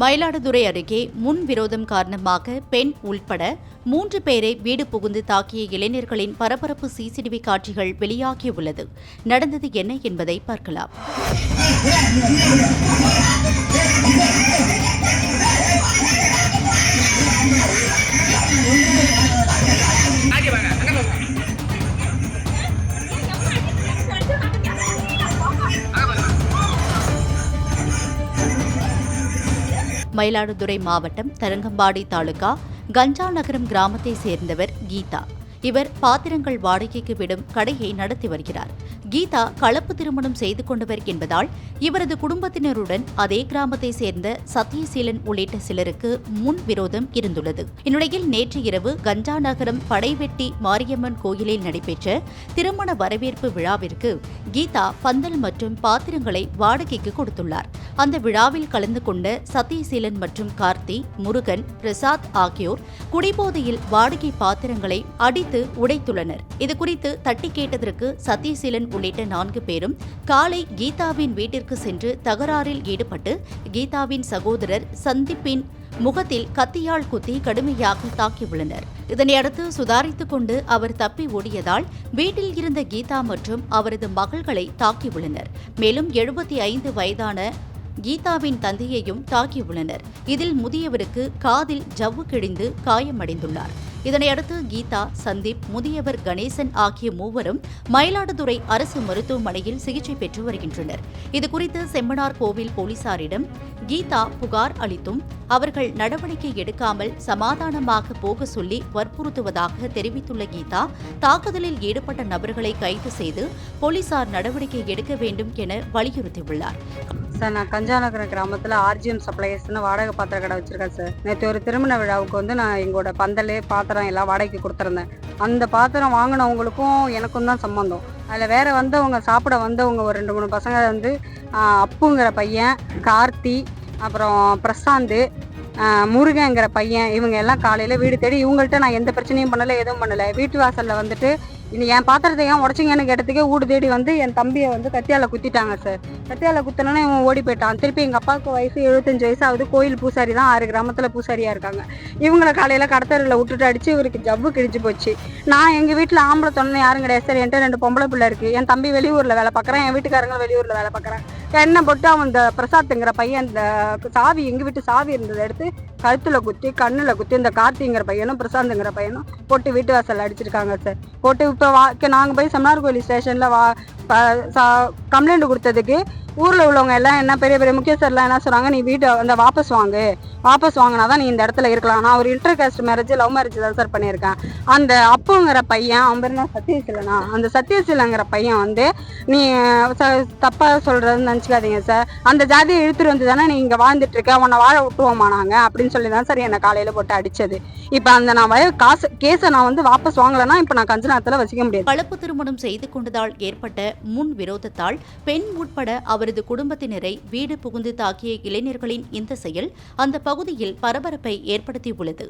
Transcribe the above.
மயிலாடுதுறை அருகே முன் விரோதம் காரணமாக பெண் உள்பட மூன்று பேரை வீடு புகுந்து தாக்கிய இளைஞர்களின் பரபரப்பு சிசிடிவி காட்சிகள் வெளியாகியுள்ளது. நடந்தது என்ன என்பதை பார்க்கலாம். மயிலாடுதுறை மாவட்டம் தரங்கம்பாடி தாலுகா கஞ்சா நகரம் கிராமத்தை சேர்ந்தவர் கீதா. இவர் பாத்திரங்கள் வாடகைக்கு விடும் கடையை நடத்தி வருகிறார். கீதா கலப்பு திருமணம் செய்து கொண்டவர் என்பதால் இவரது குடும்பத்தினருடன் அதே கிராமத்தை சேர்ந்த சத்யசீலன் உள்ளிட்ட சிலருக்கு முன் விரோதம் இருந்துள்ளது. இந்நிலையில் நேற்று இரவு கஞ்சா நகரம் படைவெட்டி மாரியம்மன் கோயிலில் நடைபெற்ற திருமண வரவேற்பு விழாவிற்கு கீதா பந்தல் மற்றும் பாத்திரங்களை வாடகைக்கு கொடுத்துள்ளார். அந்த விழாவில் கலந்து கொண்ட சத்யசீலன் மற்றும் கார்த்தி முருகன் பிரசாத் ஆகியோர் குடிபோதையில் வாடகை பாத்திரங்களை அடித்து உடைத்துள்ளனர். இதுகுறித்து தட்டி கேட்டதற்கு சத்யசீலன் உள்ளிட்ட நான்கு பேரும் காலை கீதாவின் வீட்டிற்கு சென்று தகராறில் ஈடுபட்டு கீதாவின் சகோதரர் சந்தீப்பின் முகத்தில் கத்தியால் குத்தி கடுமையாக தாக்கியுள்ளனர். இதனையடுத்து சுதாரித்துக் கொண்டு அவர் தப்பி ஓடியதால் வீட்டில் இருந்த கீதா மற்றும் அவரது மகள்களை தாக்கியுள்ளனர். மேலும் எழுபத்தி ஐந்து வயதான கீதாவின் தந்தையையும் தாக்கியுள்ளனர் இதில் முதியவருக்கு காதில் ஜவ்வு கிழிந்து காயமடைந்துள்ளார். இதனையடுத்து கீதா சந்தீப் முதியவர் கணேசன் ஆகிய மூவரும் மயிலாடுதுறை அரசு மருத்துவமனையில் சிகிச்சை பெற்று வருகின்றனர். இதுகுறித்து செம்மனார் கோவில் போலீசாரிடம் கீதா புகார் அளித்தும் அவர்கள் நடவடிக்கை எடுக்காமல் சமாதானமாக போக சொல்லி வற்புறுத்துவதாக தெரிவித்துள்ள கீதா தாக்குதலில் ஈடுபட்ட நபர்களை கைது செய்து போலீசார் நடவடிக்கை எடுக்க வேண்டும் என வலியுறுத்தியுள்ளார். சார் நான் கஞ்சாநகரம் கிராமத்தில் ஆர்ஜிஎம் சப்ளையர்ஸ்னு வாடகை பாத்திர கடை வச்சுருக்கேன் சார். நேற்று ஒரு திருமண விழாவுக்கு வந்து நான் எங்களோட பந்தல் பாத்திரம் எல்லாம் வாடகைக்கு கொடுத்துருந்தேன். அந்த பாத்திரம் வாங்கினவங்களுக்கும் எனக்கும் தான் சம்மந்தம் அதில் வேறு வந்தவங்க சாப்பிட வந்தவங்க ஒரு ரெண்டு மூணு பசங்க வந்து அப்புங்கிற பையன் கார்த்தி அப்புறம் பிரசாந்து முருகங்கிற பையன் இவங்க எல்லாம் காலையில் வீடு தேடி இவங்கள்ட்ட நான் எந்த பிரச்சனையும் பண்ணலை எதுவும் பண்ணலை. வீட்டு வாசலில் வந்துட்டு இன்னும் என் பாத்திரத்தை ஏன் உடச்சிங்கன்னு கேட்டதுக்கே வீடு தேடி வந்து என் தம்பியை வந்து கத்தியால் குத்திட்டாங்க சார். கத்தியால குத்தனோன்னே இவன் ஓடி போயிட்டான் திருப்பி எங்கள் அப்பாவுக்கு வயசு எழுபத்தஞ்சு வயசு ஆகுது. கோயில் பூசாரி தான் ஆறு கிராமத்தில் பூசாரியாக இருக்காங்க. இவங்களை காலையில் கடத்தரில் விட்டுட்டு அடிச்சு இவருக்கு ஜவ்வு கிழிச்சு போச்சு. நான் எங்கள் வீட்டில் ஆம்பளை தொண்ணு யாரும் கிடையாது சார். என்கிட்ட ரெண்டு பொம்பளை பிள்ளை இருக்குது என் தம்பி வெளியூரில் வேலை பார்க்குறேன். என் வீட்டுக்காரங்களும் வெளியூரில் வேலை பார்க்குறேன் என்ன போட்டு அவன் இந்த பிரசாத்துங்கிற பையன் இந்த சாவி எங்கள் வீட்டு சாவி இருந்ததை எடுத்து கழுத்தில் குத்தி கண்ணில் குத்தி இந்த கார்த்திங்கிற பையனும் பிரசாந்துங்கிற பையனும் போட்டு வீட்டு வாசல் அடிச்சிருக்காங்க சார் போட்டு இப்போ வா நாங்கள் போய் செம்னார் கோயில் ஸ்டேஷனில் வா கம்ப்ளைண்ட் கொடுத்ததுக்கு ஊரில் உள்ளவங்க எல்லாம் என்ன பெரிய பெரிய முக்கியஸ்தர்லாம் என்ன சொல்கிறாங்க நீ வீட்டை அந்த வாபஸ் வாங்கு. வாபஸ் வாங்கினா தான் நீ இந்த இடத்துல இருக்கலாம். நான் ஒரு inter caste marriage love marriage தான் சார் பண்ணியிருக்கேன். அந்த அப்புங்கிற பையன் அவன் பேர் என்ன? சத்யசீலனா? அந்த சத்யசீலங்கிற பையன் வந்து நீ ச- சொல்கிறதுன்னு நினச்சிக்காதீங்க சார் அந்த ஜாதியை இழுத்துட்டு வந்து தானே நீ இங்கே வாழ்ந்துட்டு இருக்க உன்னை வாழ விட்டுவோமா நாங்கள் அப்படின்னு சொல்லி தான் சார் என்னை காலையில் போட்டு அடித்தது இப்போ அந்த நான் வய காசு கேஸை நான் வந்து வாபஸ் வாங்கலைன்னா இப்போ நான் கஞ்சநாத்தில் வசிக்க முடியாது. கலப்பு திருமணம் செய்து கொண்டதால் ஏற்பட்ட முன் விரோதத்தால் பெண் உட்பட அவரது குடும்பத்தினரை வீடு புகுந்து தாக்கிய இளைஞர்களின் இந்த செயல் அந்த பகுதியில் பரபரப்பை ஏற்படுத்தியுள்ளது.